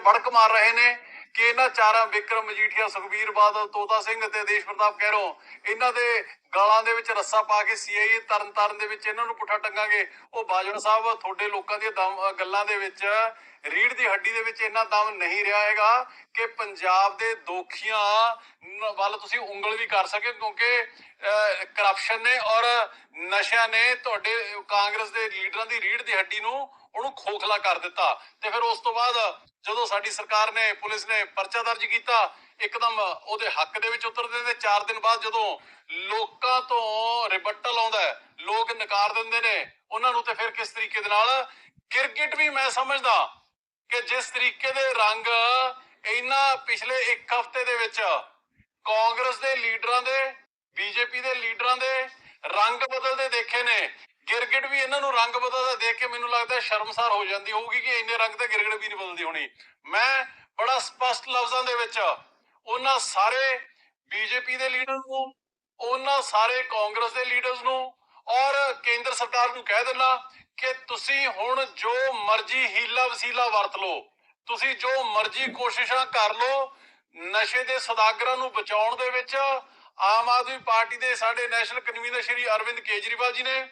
ਬੜਕ ਮਾਰ ਰਹੇ ਨੇ ਕਿ ਇਹਨਾਂ ਚਾਰਾਂ ਵਿਕਰਮ, ਮਜੀਠੀਆ, ਸੁਖਬੀਰ ਬਾਦਲ, ਤੋਤਾ ਸਿੰਘ ਤੇ ਦੇਸ਼ ਪ੍ਰਤਾਪ ਕਹਿਰੋ ਇਹਨਾਂ ਦੇ ਗਾਲਾਂ ਦੇ ਵਿੱਚ ਰੱਸਾ ਪਾ ਕੇ ਸੀਆਈਏ ਤਰਨ ਤਾਰਨ ਦੇ ਵਿੱਚ ਇਹਨਾਂ ਨੂੰ ਪੁੱਠਾ ਟੰਗਾਂਗੇ। ਉਹ ਬਾਜਵਾ ਸਾਹਿਬ, ਤੁਹਾਡੇ ਲੋਕਾਂ ਦੀਆਂ ਗੱਲਾਂ ਦੇ ਵਿੱਚ ਰੀੜ ਦੀ ਹੱਡੀ ਦੇ ਵਿੱਚ ਇੰਨਾ ਦਮ ਨਹੀਂ ਰਿਹਾ ਹੈਗਾ ਕਿ ਪੰਜਾਬ ਦੇ ਦੋਖੀਆਂ ਵੱਲ ਤੁਸੀਂ ਉਂਗਲ ਵੀ ਕਰ ਸਕੇ ਕਿਉਂਕਿ ਕਰਪਸ਼ਨ ਨੇ ਔਰ ਨਸ਼ਿਆਂ ਨੇ ਤੁਹਾਡੇ ਕਾਂਗਰਸ ਦੇ ਲੀਡਰਾਂ ਦੀ ਰੀੜ ਦੀ ਹੱਡੀ ਨੂੰ ਉਹਨੂੰ ਖੋਖਲਾ ਕਰ ਦਿੱਤਾ। ਤੇ ਫਿਰ ਉਸ ਤੋਂ ਬਾਅਦ ਜਦੋਂ ਸਾਡੀ ਸਰਕਾਰ ਨੇ, ਪੁਲਿਸ ਨੇ ਪਰਚਾ ਦਰਜ ਕੀਤਾ, ਇੱਕਦਮ ਉਹਦੇ ਹੱਕ ਦੇ ਵਿੱਚ ਉਤਰਦੇ ਤੇ 4 ਦਿਨ ਬਾਅਦ ਜਦੋਂ ਲੋਕਾਂ ਤੋਂ ਰਿਬਟਲ ਆਉਂਦਾ ਲੋਕ ਨਕਾਰ ਦਿੰਦੇ ਨੇ, ਉਹਨਾਂ ਨੂੰ ਤੇ ਫਿਰ ਕਿਸ ਤਰੀਕੇ ਦੇ ਨਾਲ ਕ੍ਰਿਕਟ ਵੀ ਮੈਂ ਸਮਝਦਾ ਕਿ ਜਿਸ ਤਰੀਕੇ ਦੇ ਰੰਗ ਇਹਨਾਂ ਪਿਛਲੇ ਇੱਕ ਹਫ਼ਤੇ ਦੇ ਵਿੱਚ ਕਾਂਗਰਸ ਦੇ ਲੀਡਰਾਂ ਦੇ, ਬੀਜੇਪੀ ਦੇ ਲੀਡਰਾਂ ਦੇ ਰੰਗ ਬਦਲਦੇ ਦੇਖੇ ਨੇ। ਗਿਰਗਿਟ ਵੀ ਇਹਨਾਂ ਨੂੰ ਰੰਗ ਬਦਲਦਾ ਦੇਖ ਕੇ ਮੈਨੂੰ ਲੱਗਦਾ ਸ਼ਰਮਸਾਰ ਹੋ ਜਾਂਦੀ ਹੋਊਗੀ ਕਿ ਇੰਨੇ ਰੰਗ ਤਾਂ ਗਿਰਗਿਟ ਵੀ ਨਹੀਂ ਬਦਲਦੀ ਹੋਣੀ। ਮੈਂ ਬੜਾ ਸਪਸ਼ਟ ਲਫ਼ਜ਼ਾਂ ਦੇ ਵਿੱਚ ਉਹਨਾਂ ਸਾਰੇ ਬੀਜੇਪੀ ਦੇ ਲੀਡਰ ਨੂੰ, ਉਹਨਾਂ ਸਾਰੇ ਕਾਂਗਰਸ ਦੇ ਲੀਡਰਸ ਨੂੰ ਔਰ ਕੇਂਦਰ ਸਰਕਾਰ ਨੂੰ ਕਹਿ ਦੇਣਾ ਕਿ ਤੁਸੀਂ ਹੁਣ ਜੋ ਮਰਜ਼ੀ ਹੀਲਾ ਵਸੀਲਾ ਵਰਤ ਲਓ, ਤੁਸੀਂ ਜੋ ਮਰਜ਼ੀ ਕੋਸ਼ਿਸ਼ਾਂ ਕਰ ਲਓ, ਨਸ਼ੇ ਦੇ ਸਦਾਗਰਾਂ ਨੂੰ ਬਚਾਉਣ ਦੇ ਵਿੱਚ ਆਮ ਆਦਮੀ ਪਾਰਟੀ ਦੇ ਸਾਡੇ ਨੈਸ਼ਨਲ ਕਨਵੀਨਰ ਸ਼੍ਰੀ ਅਰਵਿੰਦ ਕੇਜਰੀਵਾਲ ਜੀ ਨੇ,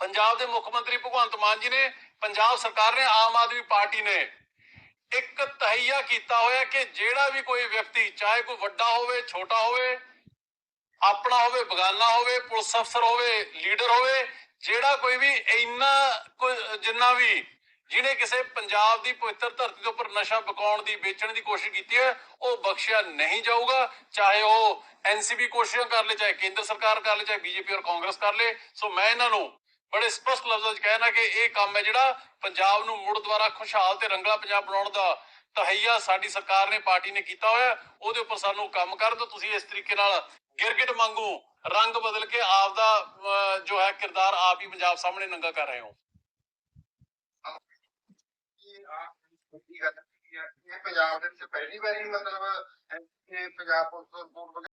ਪੰਜਾਬ ਦੇ ਮੁੱਖ ਮੰਤਰੀ ਭਗਵੰਤ ਮਾਨ ਜੀ ਨੇ, ਪੰਜਾਬ ਸਰਕਾਰ ਨੇ, ਆਮ ਆਦਮੀ ਪਾਰਟੀ ਨੇ ਇੱਕ ਤਹਈਆ ਕੀਤਾ ਹੋਇਆ ਕਿ ਜਿਹੜਾ ਵੀ ਕੋਈ ਵਿਅਕਤੀ, ਚਾਹੇ ਕੋਈ ਵੱਡਾ ਹੋਵੇ, ਛੋਟਾ ਹੋਵੇ ਆਪਣਾ ਹੋਵੇ, ਬਗਾਨਾ ਹੋਵੇ, ਪੁਲਿਸ ਅਫਸਰ ਹੋਵੇ, ਲੀਡਰ ਹੋਵੇ, ਜਿਹੜਾ ਕੋਈ ਵੀ ਇੰਨਾ ਜਿੰਨਾ ਵੀ ਜਿਹਨੇ ਕਿਸੇ ਪੰਜਾਬ ਦੀ ਪਵਿੱਤਰ ਧਰਤੀ ਦੇ ਉੱਪਰ ਨਸ਼ਾ ਬਕਾਉਣ ਦੀ, ਵੇਚਣ ਦੀ ਕੋਸ਼ਿਸ਼ ਕੀਤੀ ਹੈ, ਉਹ ਬਖਸ਼ਿਆ ਨਹੀਂ ਜਾਊਗਾ। ਚਾਹੇ ਉਹ ਐਨਸੀਬੀ ਕੋਸ਼ਿਸ਼ਾਂ ਕਰ ਲੇ, ਚਾਹੇ ਕੇਂਦਰ ਸਰਕਾਰ ਕਰ ਲੇ, ਚਾਹੇ ਬੀਜੇਪੀ ਔਰ ਕਾਂਗਰਸ ਕਰ ਲੇ। ਸੋ ਮੈਂ ਇਹਨਾਂ ਨੂੰ ਬੜੇ ਸਪਸ਼ਟ ਲਫ਼ਜ਼ਾਂ 'ਚ ਕਹਿਣਾ ਕਿ ਇਹ ਕੰਮ ਹੈ ਜਿਹੜਾ ਪੰਜਾਬ ਨੂੰ ਮੁੜ ਦੁਬਾਰਾ ਖੁਸ਼ਹਾਲ ਤੇ ਰੰਗਲਾ ਪੰਜਾਬ ਬਣਾਉਣ ਦਾ ਤਹਈਆ ਸਾਡੀ ਸਰਕਾਰ ਨੇ, ਪਾਰਟੀ ਨੇ ਕੀਤਾ ਹੋਇਆ ਉਹਦੇ ਉੱਪਰ ਸਾਨੂੰ ਕੰਮ ਕਰਨ ਤੋਂ ਤੁਸੀਂ ਇਸ ਤਰੀਕੇ ਨਾਲ ਗਿਰਗਿਟ ਵਾਂਗੂ ਰੰਗ ਬਦਲ ਕੇ ਆਪ ਦਾ ਜੋ ਹੈ ਕਿਰਦਾਰ ਆਪ ਹੀ ਪੰਜਾਬ ਸਾਹਮਣੇ ਨੰਗਾ ਕਰ ਰਹੇ ਹੋ। ਪੰਜਾਬ ਦੇ ਵਿੱਚ ਪਹਿਲੀ ਵਾਰੀ ਮਤਲਬ ਪੰਜਾਬ ਪੁਲਿਸ